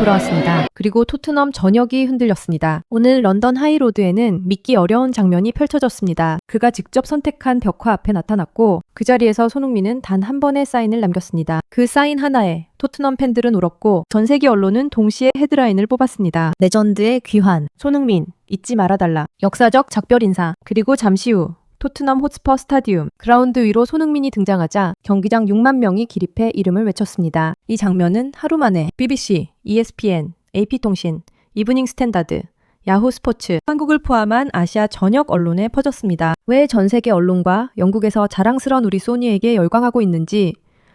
돌아왔습니다. 그리고 토트넘 전역이 흔들렸습니다. 오늘 런던 하이로드에는 믿기 어려운 장면이 펼쳐졌습니다. 그가 직접 선택한 벽화 앞에 나타났고 그 자리에서 손흥민은 단 한 번의 사인을 남겼습니다. 그 사인 하나에 토트넘 팬들은 울었고 전 세계 언론은 동시에 헤드라인을 뽑았습니다. 레전드의 귀환, 손흥민, 잊지 말아달라, 역사적 작별 인사, 그리고 잠시 후 토트넘 호스퍼 스타디움 그라운드 위로 손흥민이 등장하자 경기장 6만 명이 기립해 이름을 외쳤습니다. 이 장면은 하루 만에 BBC, ESPN, AP통신, 이브닝 스탠다드, 야후 스포츠, 한국을 포함한 아시아 전역 언론에 퍼졌습니다. 왜 전 세계 언론과 영국에서 자랑스런 우리 소니에게 열광하고 있는지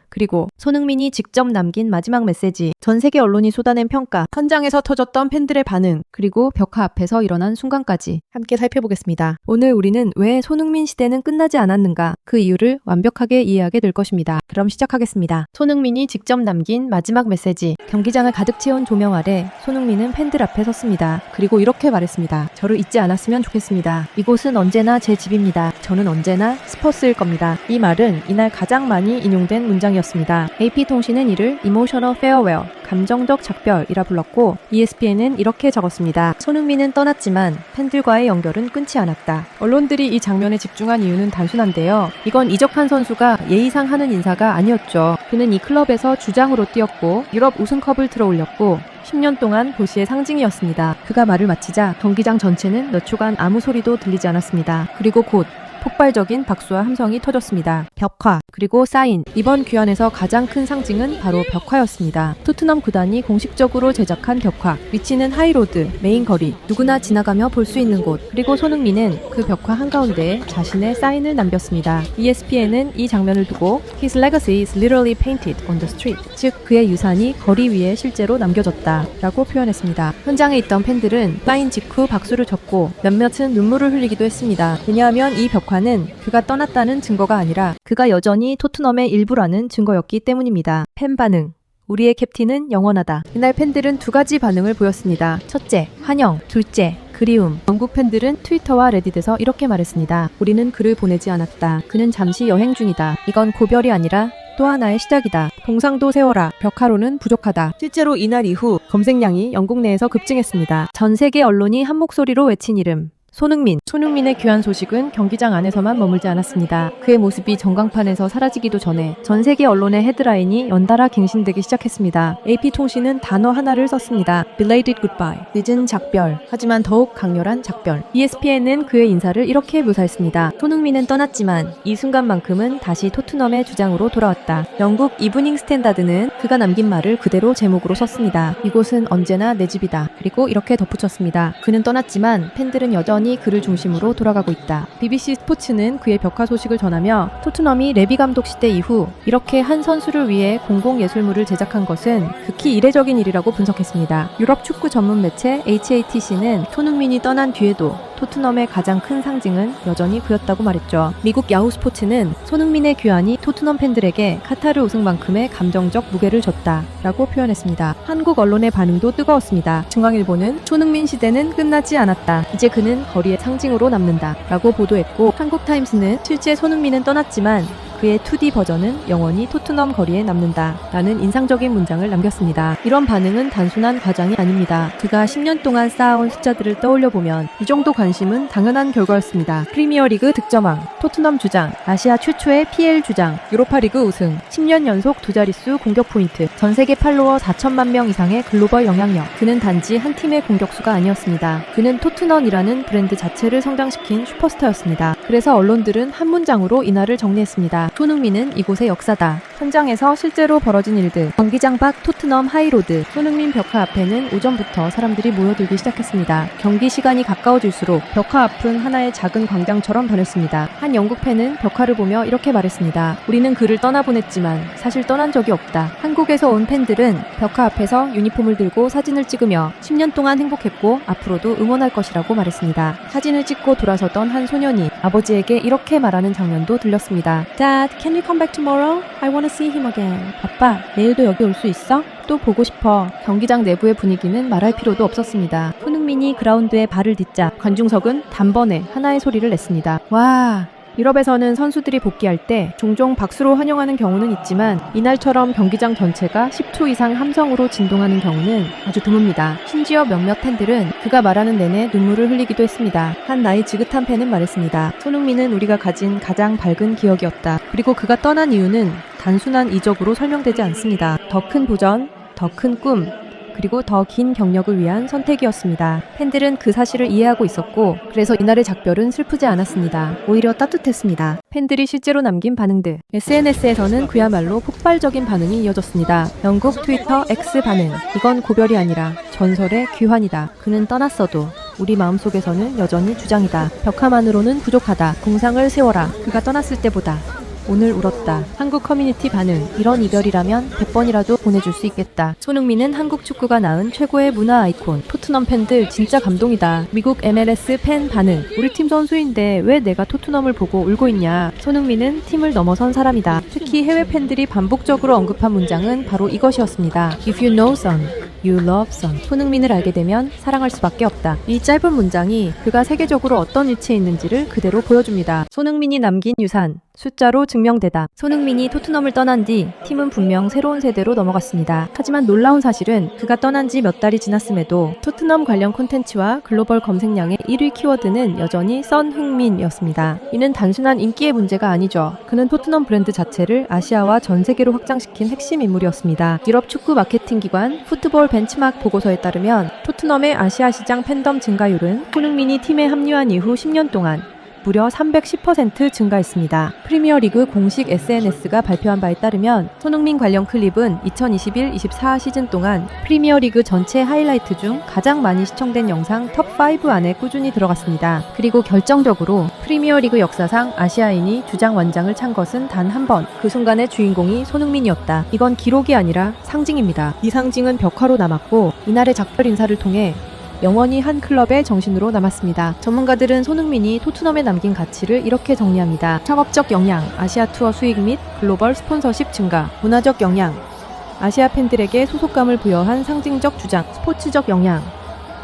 그리고 손흥민이 직접 남긴 마지막 메시지, 전 세계 언론이 쏟아낸 평가, 현장에서 터졌던 팬들의 반응, 그리고 벽화 앞에서 일어난 순간까지 함께 살펴보겠습니다. 오늘 우리는 왜 손흥민 시대는 끝나지 않았는가, 그 이유를 완벽하게 이해하게 될 것입니다. 그럼 시작하겠습니다. 손흥민이 직접 남긴 마지막 메시지, 경기장을 가득 채운 조명 아래 손흥민은 팬들 앞에 섰습니다. 그리고 이렇게 말했습니다. 저를 잊지 않았으면 좋겠습니다. 이곳은 언제나 제 집입니다. 저는 언제나 스퍼스일 겁니다. 이 말은 이날 가장 많이 인용된 문장이었습니다. AP통신은 이를 이모셔널 페어웨어, 감정적 작별이라 불렀고 ESPN은 이렇게 적었습니다. 손흥민은 떠났지만 팬들과의 연결은 끊지 않았다. 언론들이 이 장면에 집중한 이유는 단순한데요. 이건 이적한 선수가 예의상 하는 인사가 아니었죠. 그는 이 클럽에서 주장으로 뛰었고 유럽 우승컵을 들어올렸고 10년 동안 도시의 상징이었습니다. 그가 말을 마치자 경기장 전체는 몇 초간 아무 소리도 들리지 않았습니다. 그리고 곧 폭발적인 박수와 함성이 터졌습니다. 벽화, 그리고 사인. 이번 귀환에서 가장 큰 상징은 바로 벽화였습니다. 토트넘 구단이 공식적으로 제작한 벽화. 위치는 하이로드, 메인 거리. 누구나 지나가며 볼 수 있는 곳. 그리고 손흥민은 그 벽화 한가운데에 자신의 사인을 남겼습니다. ESPN은 이 장면을 두고 His legacy is literally painted on the street. 즉, 그의 유산이 거리 위에 실제로 남겨졌다. 라고 표현했습니다. 현장에 있던 팬들은 사인 직후 박수를 쳤고 몇몇은 눈물을 흘리기도 했습니다. 왜냐하면 이 벽화 는 그가 떠났다는 증거가 아니라 그가 여전히 토트넘의 일부라는 증거였기 때문입니다. 팬 반응. 우리의 캡틴은 영원하다. 이날 팬들은 두 가지 반응을 보였습니다. 첫째, 환영. 둘째, 그리움. 영국 팬들은 트위터와 레딧에서 이렇게 말했습니다. 우리는 그를 보내지 않았다. 그는 잠시 여행 중이다. 이건 고별이 아니라 또 하나의 시작이다. 동상도 세워라. 벽화로는 부족하다. 실제로 이날 이후 검색량이 영국 내에서 급증했습니다. 전 세계 언론이 한 목소리로 외친 이름. 손흥민. 손흥민의 귀환 소식은 경기장 안에서만 머물지 않았습니다. 그의 모습이 전광판에서 사라지기도 전에 전 세계 언론의 헤드라인이 연달아 갱신되기 시작했습니다. AP통신은 단어 하나를 썼습니다. Belated goodbye. 늦은 작별. 하지만 더욱 강렬한 작별. ESPN은 그의 인사를 이렇게 묘사했습니다. 손흥민은 떠났지만 이 순간만큼은 다시 토트넘의 주장으로 돌아왔다. 영국 이브닝 스탠다드는 그가 남긴 말을 그대로 제목으로 썼습니다. 이곳은 언제나 내 집이다. 그리고 이렇게 덧붙였습니다. 그는 떠났지만 팬들은 여전히 여전히 그를 중심으로 돌아가고 있다. BBC 스포츠는 그의 벽화 소식을 전하며 토트넘이 레비 감독 시대 이후 이렇게 한 선수를 위해 공공 예술물을 제작한 것은 극히 이례적인 일이라고 분석했습니다. 유럽 축구 전문 매체 HATC는 손흥민이 떠난 뒤에도 토트넘의 가장 큰 상징은 여전히 그였다고 말했죠. 미국 야후 스포츠는 손흥민의 귀환이 토트넘 팬들에게 카타르 우승만큼의 감정적 무게를 줬다라고 표현했습니다. 한국 언론의 반응도 뜨거웠습니다. 중앙일보는 손흥민 시대는 끝나지 않았다. 이제 그는 거리의 상징으로 남는다라고 보도했고 한국 타임스는 실제 손흥민은 떠났지만 그의 2D 버전은 영원히 토트넘 거리에 남는다. 라는 인상적인 문장을 남겼습니다. 이런 반응은 단순한 과장이 아닙니다. 그가 10년 동안 쌓아온 숫자들을 떠올려 보면 이 정도 관심은 당연한 결과였습니다. 프리미어리그 득점왕, 토트넘 주장, 아시아 최초의 PL 주장, 유로파리그 우승, 10년 연속 두 자릿수 공격 포인트, 전 세계 팔로워 4천만 명 이상의 글로벌 영향력. 그는 단지 한 팀의 공격수가 아니었습니다. 그는 토트넘이라는 브랜드 자체를 성장시킨 슈퍼스타였습니다. 그래서 언론들은 한 문장으로 이날을 정리했습니다. 손흥민은 이곳의 역사다. 현장에서 실제로 벌어진 일들. 경기장 밖 토트넘 하이로드. 손흥민 벽화 앞에는 오전부터 사람들이 모여들기 시작했습니다. 경기 시간이 가까워질수록 벽화 앞은 하나의 작은 광장처럼 변했습니다. 한 영국 팬은 벽화를 보며 이렇게 말했습니다. 우리는 그를 떠나보냈지만 사실 떠난 적이 없다. 한국에서 온 팬들은 벽화 앞에서 유니폼을 들고 사진을 찍으며 10년 동안 행복했고 앞으로도 응원할 것이라고 말했습니다. 사진을 찍고 돌아서던 한 소년이 아버지에게 이렇게 말하는 장면도 들렸습니다. Dad, can you come back tomorrow? I wanna see him again. 아빠, 내일도 여기 올 수 있어? 또 보고 싶어. 경기장 내부의 분위기는 말할 필요도 없었습니다. 손흥민이 그라운드에 발을 딛자 관중석은 단번에 하나의 소리를 냈습니다. 와, 유럽에서는 선수들이 복귀할 때 종종 박수로 환영하는 경우는 있지만 이날처럼 경기장 전체가 10초 이상 함성으로 진동하는 경우는 아주 드뭅니다. 심지어 몇몇 팬들은 그가 말하는 내내 눈물을 흘리기도 했습니다. 한 나이 지긋한 팬은 말했습니다. 손흥민은 우리가 가진 가장 밝은 기억이었다. 그리고 그가 떠난 이유는 단순한 이적으로 설명되지 않습니다. 더 큰 도전, 더 큰 꿈, 그리고 더 긴 경력을 위한 선택이었습니다. 팬들은 그 사실을 이해하고 있었고, 그래서 이날의 작별은 슬프지 않았습니다. 오히려 따뜻했습니다. 팬들이 실제로 남긴 반응들. SNS에서는 그야말로 폭발적인 반응이 이어졌습니다. 영국 트위터 X 반응. 이건 고별이 아니라 전설의 귀환이다. 그는 떠났어도 우리 마음속에서는 여전히 주장이다. 벽화만으로는 부족하다. 공상을 세워라. 그가 떠났을 때보다. 오늘 울었다. 한국 커뮤니티 반응. 이런 이별이라면 100번이라도 보내줄 수 있겠다. 손흥민은 한국 축구가 낳은 최고의 문화 아이콘. 토트넘 팬들 진짜 감동이다. 미국 MLS 팬 반응. 우리 팀 선수인데 왜 내가 토트넘을 보고 울고 있냐. 손흥민은 팀을 넘어선 사람이다. 특히 해외 팬들이 반복적으로 언급한 문장은 바로 이것이었습니다. If you know son, You love son. 손흥민을 알게 되면 사랑할 수밖에 없다. 이 짧은 문장이 그가 세계적으로 어떤 위치에 있는지를 그대로 보여줍니다. 손흥민이 남긴 유산. 숫자로 증명되다. 손흥민이 토트넘을 떠난 뒤 팀은 분명 새로운 세대로 넘어갔습니다. 하지만 놀라운 사실은 그가 떠난 지 몇 달이 지났음에도 토트넘 관련 콘텐츠와 글로벌 검색량의 1위 키워드는 여전히 썬흥민이었습니다. 이는 단순한 인기의 문제가 아니죠. 그는 토트넘 브랜드 자체를 아시아와 전 세계로 확장시킨 핵심 인물이었습니다. 유럽 축구 마케팅 기관 푸트볼 벤치마크 보고서에 따르면 토트넘의 아시아 시장 팬덤 증가율은 손흥민이 팀에 합류한 이후 10년 동안 무려 310% 증가했습니다. 프리미어리그 공식 SNS가 발표한 바에 따르면 손흥민 관련 클립은 2021-24 시즌 동안 프리미어리그 전체 하이라이트 중 가장 많이 시청된 영상 톱5 안에 꾸준히 들어갔습니다. 그리고 결정적으로 프리미어리그 역사상 아시아인이 주장 완장을 찬 것은 단 한 번. 그 순간의 주인공이 손흥민이었다. 이건 기록이 아니라 상징입니다. 이 상징은 벽화로 남았고 이날의 작별 인사를 통해 영원히 한 클럽의 정신으로 남았습니다. 전문가들은 손흥민이 토트넘에 남긴 가치를 이렇게 정리합니다. 창업적 역량, 아시아 투어 수익 및 글로벌 스폰서십 증가, 문화적 역량, 아시아 팬들에게 소속감을 부여한 상징적 주장, 스포츠적 역량,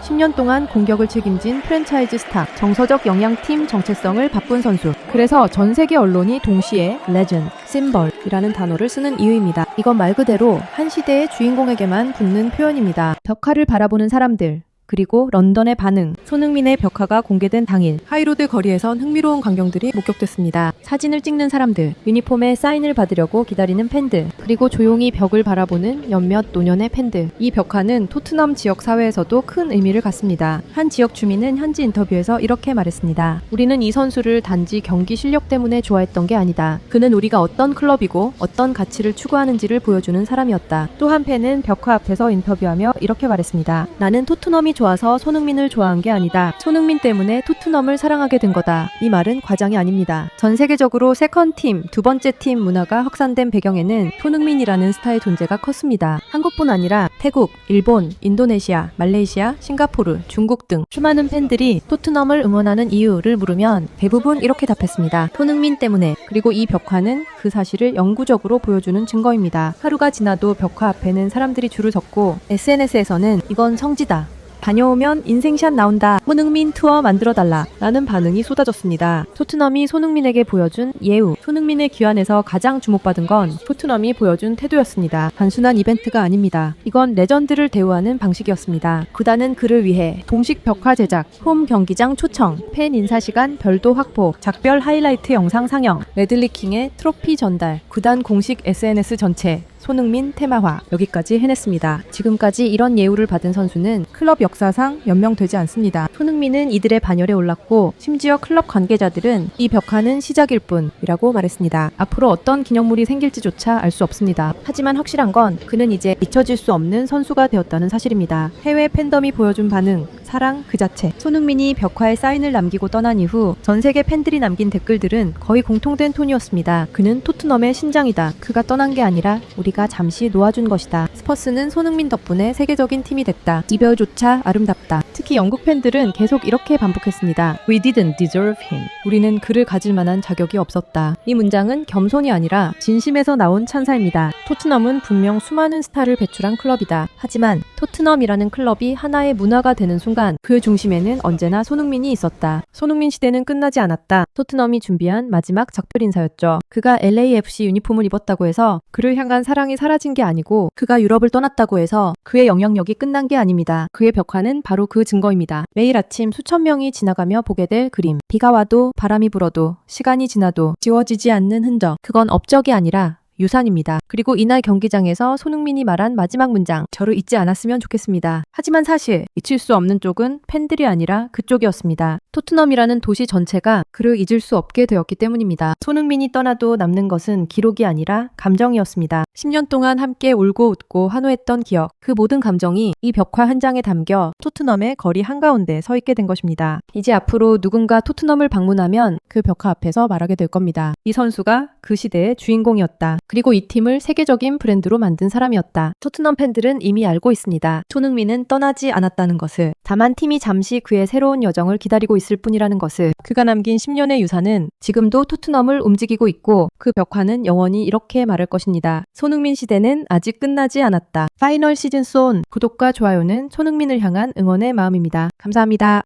10년 동안 공격을 책임진 프랜차이즈 스타, 정서적 영향팀 정체성을 바꾼 선수. 그래서 전 세계 언론이 동시에 레전, 심벌이라는 단어를 쓰는 이유입니다. 이건 말 그대로 한 시대의 주인공에게만 붙는 표현입니다. 벽화를 바라보는 사람들, 그리고 런던의 반응. 손흥민의 벽화가 공개된 당일 하이로드 거리에선 흥미로운 광경들이 목격됐습니다. 사진을 찍는 사람들, 유니폼에 사인을 받으려고 기다리는 팬들, 그리고 조용히 벽을 바라보는 몇몇 노년의 팬들. 이 벽화는 토트넘 지역 사회에서도 큰 의미를 갖습니다. 한 지역 주민은 현지 인터뷰에서 이렇게 말했습니다. 우리는 이 선수를 단지 경기 실력 때문에 좋아했던 게 아니다. 그는 우리가 어떤 클럽이고 어떤 가치를 추구하는지를 보여주는 사람이었다. 또 한 팬은 벽화 앞에서 인터뷰하며 이렇게 말했습니다. 나는 토트넘이 좋아서 손흥민을 좋아한 게 아니다. 손흥민 때문에 토트넘을 사랑하게 된 거다. 이 말은 과장이 아닙니다. 전 세계적으로 세컨 팀, 두 번째 팀 문화가 확산된 배경에는 손흥민이라는 스타의 존재가 컸습니다. 한국뿐 아니라 태국, 일본, 인도네시아, 말레이시아, 싱가포르, 중국 등 수많은 팬들이 토트넘을 응원하는 이유를 물으면 대부분 이렇게 답했습니다. 손흥민 때문에. 그리고 이 벽화는 그 사실을 영구적으로 보여주는 증거입니다. 하루가 지나도 벽화 앞에는 사람들이 줄을 섰고 SNS에서는 이건 성지다. 다녀오면 인생샷 나온다. 손흥민 투어 만들어달라. 라는 반응이 쏟아졌습니다. 토트넘이 손흥민에게 보여준 예우. 손흥민의 귀환에서 가장 주목받은 건 토트넘이 보여준 태도였습니다. 단순한 이벤트가 아닙니다. 이건 레전드를 대우하는 방식이었습니다. 구단은 그를 위해 동식 벽화 제작, 홈 경기장 초청, 팬 인사 시간 별도 확보, 작별 하이라이트 영상 상영, 레들리킹의 트로피 전달, 구단 공식 SNS 전체, 손흥민 테마화 여기까지 해냈습니다. 지금까지 이런 예우를 받은 선수는 클럽 역사상 몇 명 되지 않습니다. 손흥민은 이들의 반열에 올랐고 심지어 클럽 관계자들은 이 벽화는 시작일 뿐이라고 말했습니다. 앞으로 어떤 기념물이 생길지조차 알 수 없습니다. 하지만 확실한 건 그는 이제 잊혀질 수 없는 선수가 되었다는 사실입니다. 해외 팬덤이 보여준 반응, 사랑 그 자체. 손흥민이 벽화에 사인을 남기고 떠난 이후 전 세계 팬들이 남긴 댓글들은 거의 공통된 톤이었습니다. 그는 토트넘의 신장이다. 그가 떠난 게 아니라 우리가 잠시 놓아준 것이다. 스퍼스는 손흥민 덕분에 세계적인 팀이 됐다. 이별조차 아름답다. 특히 영국 팬들은 계속 이렇게 반복했습니다. We didn't deserve him. 우리는 그를 가질 만한 자격이 없었다. 이 문장은 겸손이 아니라 진심에서 나온 찬사입니다. 토트넘은 분명 수많은 스타를 배출한 클럽이다. 하지만 토트넘이라는 클럽이 하나의 문화가 되는 순간 그 중심에는 언제나 손흥민이 있었다. 손흥민 시대는 끝나지 않았다. 토트넘이 준비한 마지막 작별 인사였죠. 그가 LAFC 유니폼을 입었다고 해서 그를 향한 사랑이 사라진 게 아니고 그가 유럽을 떠났다고 해서 그의 영향력이 끝난 게 아닙니다. 그의 벽화는 바로 그 증거입니다. 매일 아침 수천 명이 지나가며 보게 될 그림. 비가 와도 바람이 불어도 시간이 지나도 지워지지 않는 흔적. 그건 업적이 아니라 유산입니다. 그리고 이날 경기장에서 손흥민이 말한 마지막 문장, 저를 잊지 않았으면 좋겠습니다. 하지만 사실 잊힐 수 없는 쪽은 팬들이 아니라 그쪽이었습니다. 토트넘이라는 도시 전체가 그를 잊을 수 없게 되었기 때문입니다. 손흥민이 떠나도 남는 것은 기록이 아니라 감정이었습니다. 10년 동안 함께 울고 웃고 환호했던 기억, 그 모든 감정이 이 벽화 한 장에 담겨 토트넘의 거리 한가운데 서 있게 된 것입니다. 이제 앞으로 누군가 토트넘을 방문하면 그 벽화 앞에서 말하게 될 겁니다. 이 선수가 그 시대의 주인공이었다. 그리고 이 팀을 세계적인 브랜드로 만든 사람이었다. 토트넘 팬들은 이미 알고 있습니다. 손흥민은 떠나지 않았다는 것을. 다만 팀이 잠시 그의 새로운 여정을 기다리고 있을 뿐이라는 것을. 그가 남긴 10년의 유산은 지금도 토트넘을 움직이고 있고 그 벽화는 영원히 이렇게 말할 것입니다. 손흥민 시대는 아직 끝나지 않았다. 파이널 시즌 쏜 구독과 좋아요는 손흥민을 향한 응원의 마음입니다. 감사합니다.